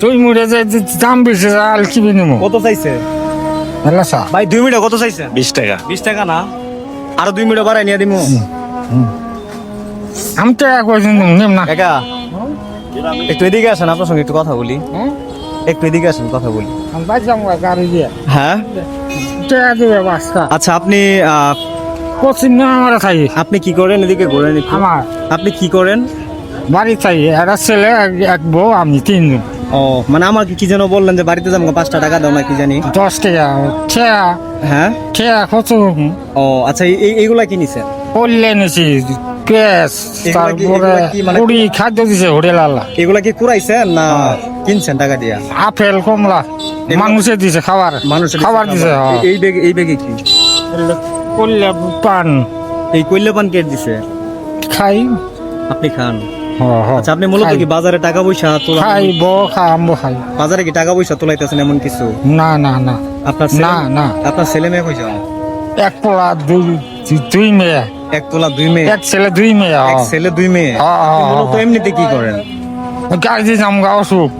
তুই মুড়ে যে যে দাম বেশি আর কি বিনিময়? কত চাইছে? হেলা ভাই দুই মিনিট কত চাইছে? বিশ টাকা। বিশ টাকা না? আরও দুই মিনিট বাড়াই নিয়ে দিমু। আমি তো এক বছর নেম না। একা? একটু এদিকে আসেন আপনার সঙ্গে একটু কথা বলি। হ্যাঁ? একটু এদিকে আসেন কথা বলি। আমি বাড়ি যাব গাড়ি দিয়ে। হ্যাঁ? আচ্ছা আপনি কোচিং না আমার খাই আপনি কি করেন? এদিকে ঘুরেন। আমার। আপনি কি করেন? বাড়ি চাই একটা ছেলে এক- এক বউ আমি তিনজন। ও মানে আমাকে কি যেন বললেন যে বাড়িতে যাব পাঁচটা টাকা দাও না কি জানি। দশ টাকা ঠেয়া হ্যাঁ? ঠেয়া কত ও আচ্ছা এই- এই- এইগুলা কি নিছেন পড়লে নিছি পেঁয়াজ তারপরে মানে- খাদ্য দিছে হোটেল আল্লাহ এগুলা কি কুড়াইছেন না কিনছেন টাকা দিয়া? আপেল কমলা মানুষে দিছে খাবার। মানুষের খাবার দিছে হ্যাঁ। এই ব্যাগে এই ব্যাগে কি? পান। এই পান কে দিছে? খাই। আপনি খান। হ্যাঁ, হ্যাঁ। আচ্ছা আপনি মূলত কি বাজারে টাকা পয়সা তোলা খাই ব খাই। বাজারে কি টাকা পয়সা তোলাইতেছেন এমন কিছু? না না না। আপনার না, না। আপনার ছেলে মেয়ে কইছে এক পোলা দুই দুই- মেয়ে। এক দুই মেয়ে? এক ছেলে দুই মেয়ে এক হ্যাঁ। ছেলে দুই মেয়ে? হ্যাঁ, হ্যাঁ, মূলত হ্যাঁ। এমনিতে কি করেন? গাড়ি অসুখ।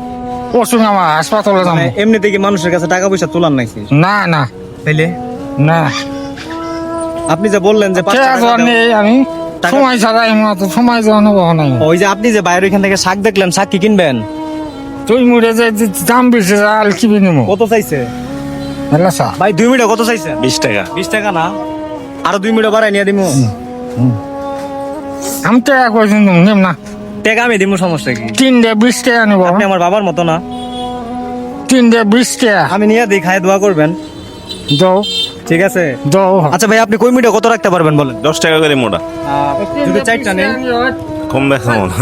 অসুখ আমার হাসপাতালে যাম। মানে এমনিতে কি মানুষের কাছে টাকা পয়সা তোলার নাকি? না না। তাইলে? না। আপনি যে বললেন যে আমি? সময় ছাড়া এমন তো সময় বহ নাই। ওই যে আপনি যে বাইরে এখান থেকে শাক দেখলেন শাক কি কিনবেন? তুই মুড়ে যে দাম বেশি আর কি বিনিময় কত চাইছে? ভাই দুই মিনিট কত চাইছে? বিশ টাকা। বিশ টাকা না? আরও দুই মিনিট বাড়াই নিয়ে দিমু। আমি তো এক বছর নেম না। টাকা আমি দিমু সমস্যা কি? তিনটে বিশ টাকা নেব। আপনি আমার বাবার মতো না। তিনটে বিশ টাকা। আমি নিয়ে দিই খাই দোয়া করবেন। দাও। ঠিক আছে? আচ্ছা ভাই আপনি কই মিনিটে কত রাখতে পারবেন বলেন? দশ টাকা করে মোটা। দুটো চারটা নেই। কম দেখা মনে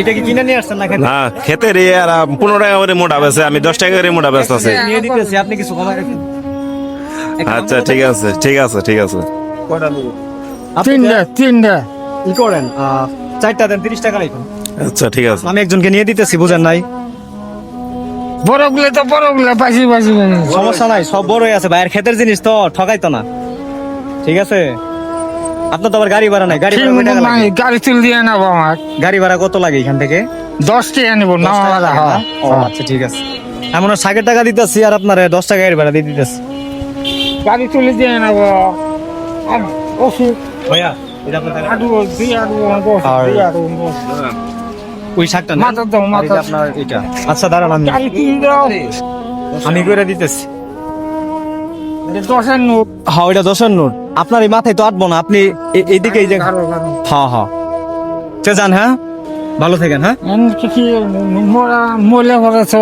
এটা কি কিনে নিয়ে আসছেন না খেতে? না খেতে রে আর পনেরো টাকা করে মোটা বেছে আমি দশ টাকা করে মোটা ব্যস্ত আছে। নিয়ে দিতেছি আপনি কিছু কমাই রাখেন। আচ্ছা ঠিক আছে ঠিক আছে ঠিক আছে। আপনি তিনটে তিনটে। ই করেন চারটা দেন তিরিশ টাকা রাখুন আচ্ছা ঠিক আছে। আমি একজনকে নিয়ে দিতেছি বুঝেন নাই। বড়গুলো তো বড়গুলো পাইছি সমস্যা নাই সব বড়ই আছে। ভাইয়ের ক্ষেতের জিনিস তো ঠকাইতো না। ঠিক আছে? আপনার তো আবার গাড়ি ভাড়া নাই গাড়ি ভাড়া নাই গাড়ি তুল দিয়ে নেব আমার। গাড়ি ভাড়া কত লাগে এখান থেকে? দশ টাকা নেব নামা ভাড়া? হ্যাঁ। ও আচ্ছা ঠিক আছে। আমি ওনার ষাটের টাকা দিতেছি আর আপনার দশ টাকা গাড়ি ভাড়া দিয়ে দিতেছি। গাড়ি তুলে দিয়ে নেব আর ওষুধ ভাইয়া এটা আপনার আর- ওই শাকটা না? মাথা দাও, মাথা আপনার এটা। আচ্ছা দাঁড়ান আমি আমি করে দিতেছি। দশের নোট। হ্যাঁ ওইটা দশের নোট। আপনার এই মাথায় তো আটবো না আপনি এইদিকে এই কারও হ্যাঁ হ্যাঁ যান হ্যাঁ? ভালো থাকেন হ্যাঁ? মলে পড়েছ